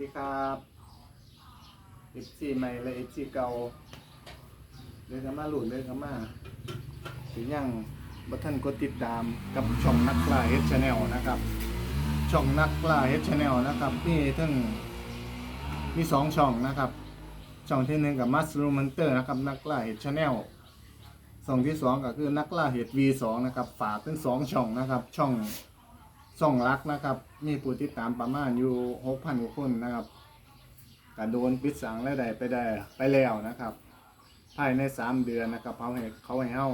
ดีครับเอฟซีใหม่และเอฟซีเก่าเดินเข้ามาหลุดเดินเข้ามาถึงยังบัท่านกดติดตามกับช่องนักล่าเฮดชาแนลนะครับ ช่องนักล่าเฮดชาแนลนะครับมีทั้งมีสองช่องนะครับ ช่องที่หนึ่งกับมัสลูมันเตอร์นะครับนักล่าเฮดชาแนลช่องที่สองก็คือนักล่าเฮด V2 นะครับ ฝากทั้งสองช่องนะครับ ช่อง ช่องรักนะครับ มีผู้ติดตามประมาณอยู่หกพันกว่าคนนะครับกโดนปิดสังและใดไปได้ไปแล้วนะครับ ภายในสามเดือนนะครับเขาให้เขาให้เฮา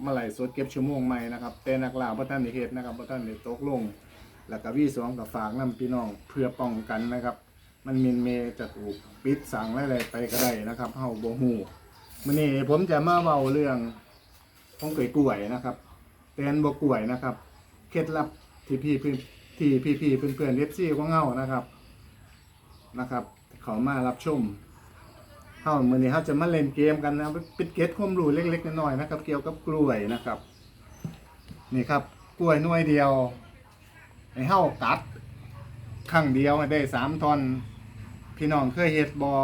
เมื่อไหร่สดเก็บชั่วโมงใหม่นะครับแต่นักล่าพระท่านได้เหตุนะครับพระท่านได้ตกลง แล้วก็วีสองกับฝากน้ำพี่น้องเพื่อป้องกันนะครับ มันมินเมจะถูกปิดสังและใดไปก็ได้นะครับเฮาบ่ฮู้มื้อนี้ผมจะมาเว้าเรื่องของเกยกล้วยนะครับแตนบ่กล้วยนะครับ เคล็ดลับ ที่พี่เพื่อนที่พี่พี่เพื่อนเพื่อนเอฟซีของเงานะครับนะครับเขามารับชมเฮามือนี้เฮาจะมาเล่นเกมกันนะป็นเกตความรู้เล็กๆน้อยๆนะครับ เกี่ยวกับกล้วยนะครับ นี่ครับกล้วยหน่วยเดียวให้เฮากัดครั้งเดียวให้ได้สามทอนพี่น้องเคยเฮ็ดบอ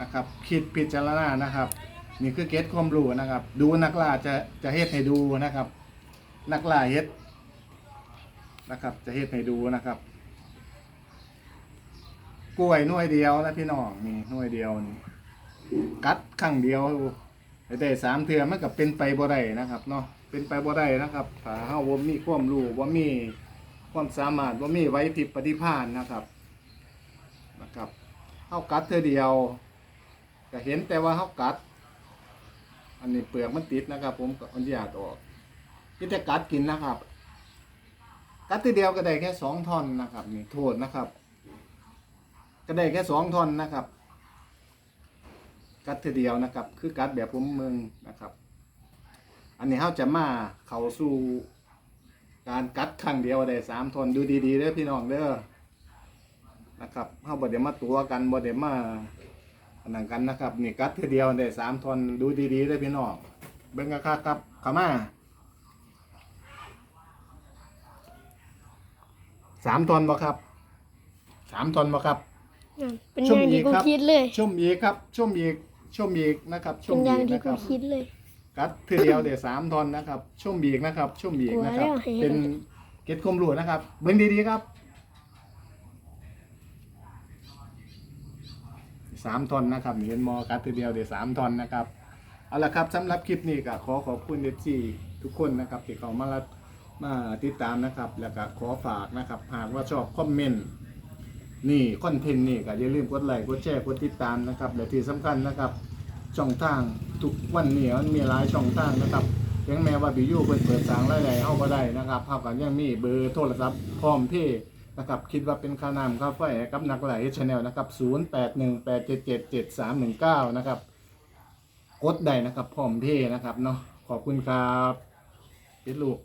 นะครับ คิดพิจารณานะครับ นี่คือเกตความรู้นะครับ ดูนักล่าจะจะเฮ็ดให้ดูนะครับ นักล่าเฮ็ด นะครับ จะเฮ็ดให้ดูนะครับ กล้วยหน่วยเดียวนะพี่น้องนี่หน่วยเดียวนี่กัดครั้งเดียวได้สามเทือมันก็เป็นไปบ่ได้นะครับเนาะเป็นไปบ่ได้นะครับถ้าเฮาบ่มีความรู้บ่มีความสามารถบ่มีไวพริบปฏิภาณนะครับนะครับเฮากัดเทือเดียวก็เห็นแต่ว่าเฮากัด อันนี้เปลือกมันติดนะครับ ผมก็อนุญาตออกคิดจะกัดกินนะครับ กัดทีเดียวก็ได้แค่สองท่อนนะครับนี่โทษนะครับ ก็ได้แค่สองท่อนนะครับ กัดทีเดียวนะครับ คือกัดแบบผมเมืองนะครับ อันนี้เขาจะมาเข้าสู่การกัดครั้งเดียวได้สามท่อนดูดีๆเด้อพี่น้องเด้อนะครับเขาบ่เดี๋ยวมาตัวกันบ่เดี๋ยวมาอันนั้นกันนะครับนี่กัดทีเดียวได้สามท่อนดูดีๆเด้อพี่น้องเบิ่งกันครับครับขามา สามทอนบ่ครับสามทอนบ่ครับอืมเป็นช่วองย่างที่นี้กูครับคิดเลยช่วมอีกครับช่วมอีกช่วมอีกนะครับช่วเป็มนออีย่างกที่นะคกูรับคิดเลย กัดทีเดียวเดี๋ยวสามทอนนะครับช่วมอีกนะครับช่วมอีกนะครับ กลัวแล้วเห็นเป็นเก็ดคมหลวนะครับ เบิ่งดีๆครับสามทอนนะครับนี่เห็นมอกัดทีเดียวเดี๋ยวสามทอนนะครับเอาละครับสำหรับคลิปนี้ก็ขอขอบคุณเอฟซีทุกคนนะครับที่เขามารับ มาติดตามนะครับ แล้วก็ขอฝากนะครับ หากว่าชอบคอมเมนต์นี่คอนเทนต์นี่ก็อย่าลืมกดไลค์กดแชร์กดติดตามนะครับ และที่สำคัญนะครับ ช่องทางทุกวันนี้มันมีหลายช่องทางนะครับถึงแม้ว่าบิยูเปิดเปิดสางรายได้เฮาบ่ได้นะครับเฮาก็ยังมีเบอร์โทรศัพท์พร้อมเพย์นะครับคิดว่าเป็นค่าน้ำค่าไฟกับนักไหลชแนลนะครับ0818777319นะครับกดได้นะครับพร้อมเพย์นะครับเนาะขอบคุณครับปิดลูก